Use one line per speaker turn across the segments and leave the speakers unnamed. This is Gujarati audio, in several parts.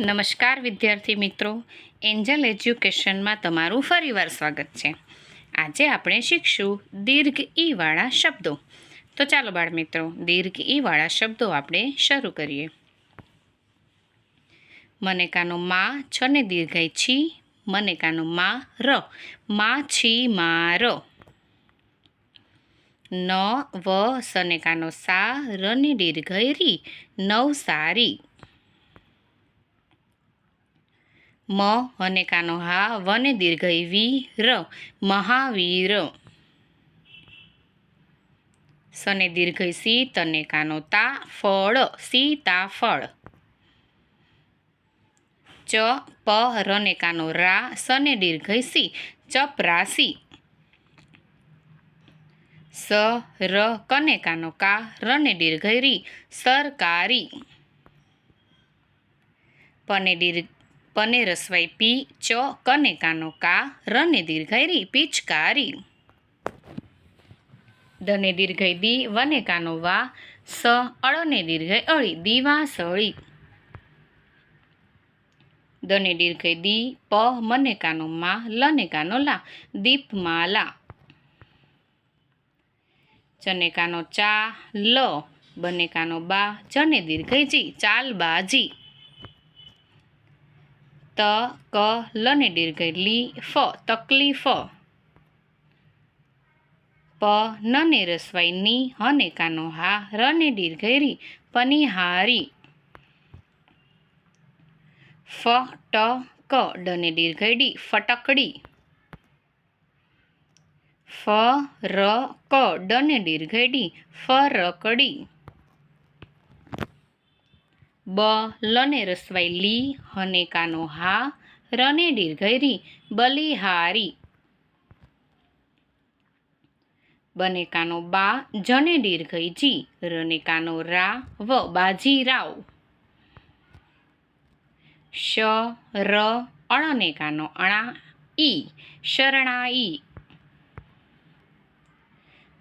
નમસ્કાર, વિદ્યાર્થી મિત્રો. એન્જલ એજ્યુકેશનમાં તમારું ફરીવાર સ્વાગત છે. આજે આપણે શીખશું દીર્ઘ ઈવાળા શબ્દો. તો ચાલો બાળ મિત્રો, દીર્ઘ ઈવાળા શબ્દો આપણે શરૂ કરીએ. મને કાનો મા છ ને દીર્ઘાઈ છી. મને કાનો મા, ર. મા છી, મા, ર. ન, વ, સને કાનો સા, રને દીર્ઘઈ રી. નવ સારી. મ અને કાનો હા વને દીર્ઘઈ વી ર. મહાવીર. સને દીર્ઘઈ સી તને કાનો તા, ફળ. સીતાફળ ચ પ રને કાનો રા, સને દીર્ઘઈ સી ચપરાસી સ ર કને કાનો કા, રને દીર્ઘઈ રી સરકારી પને દીર્ઘ પને રસવાઈ પી, ચ, કને કાનો કા રને દીર્ઘઈ પિચકારી ધને દીર્ઘય દી વને કાનો વા, સ અળને દીર્ઘય અળી, દીવા સળી. ધને દીર્ઘય દી, પ મને કાનો મા લને કાનો લા દીપમાલા ચને કાનો ચા, લ બને કાનો બા જને દીર્ઘય જી ચાલબાજી ત, ક, લને દીર્ઘ લી, ફ તકલીફ પ, નને રસવાઈ ની, હને કાનો હા, રને દીર્ઘ રી પનિહારી ફ, ટ, ક, ડને દીર્ઘ ડી, ફટકડી. ફ, ર, ક, ડને દીર્ઘ ડી, ફરકડી. બ, લને રસવાઈ લી, હને કાનો હા, રને દીર્ઘરી બલિહારી બને કાનો બા, જને દીર્ઘઈ જી, રને કાનો રા, વ બાજી રાવ. શ, ર, અણને કાનો અણા, ઈ, શરણાઈ.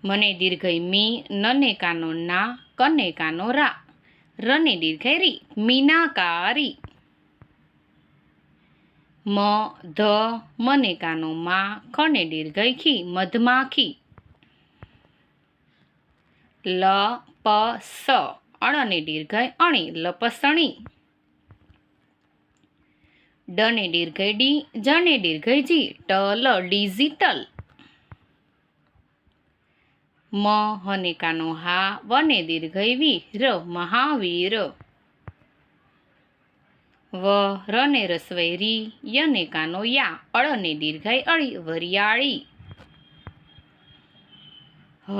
મને દીર્ઘઈ મી, નને કાનો ના, કને કાનો રા. રને દીર્ઘઈ રી મીનાકારી. મ, ધ મને કાનો મા ખને દીર્ઘઈ મધમાખી. લ, પ, સ, અણને દીર્ઘઈ અણી, લપસણી. ડને દીર્ઘઈ ડી જને દીર્ઘઈ જી ટલ ડિજિટલ. મ હને કાનો હા વને દીર્ઘઈ વી ર મહાવીર. વ રને રસવઈ રી યને કાનો યા અળને દીર્ઘય અળી વરિયાળી. હ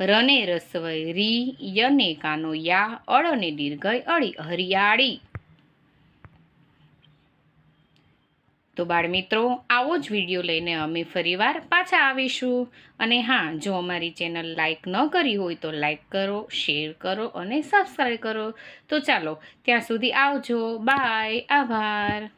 રને રસવઈ રી યને કાનો યા અળને દીર્ઘય અળી હરિયાળી. તો બાળ મિત્રો આવો જ વીડિયો લઈને અમે ફરીવાર પાછા આવીશું. અને હા, જો અમારી ચેનલ લાઈક ન કરી હોય તો લાઈક કરો, શેર કરો અને સબસ્ક્રાઈબ કરો. તો ચાલો, ત્યાં સુધી આવજો. બાય, આભાર.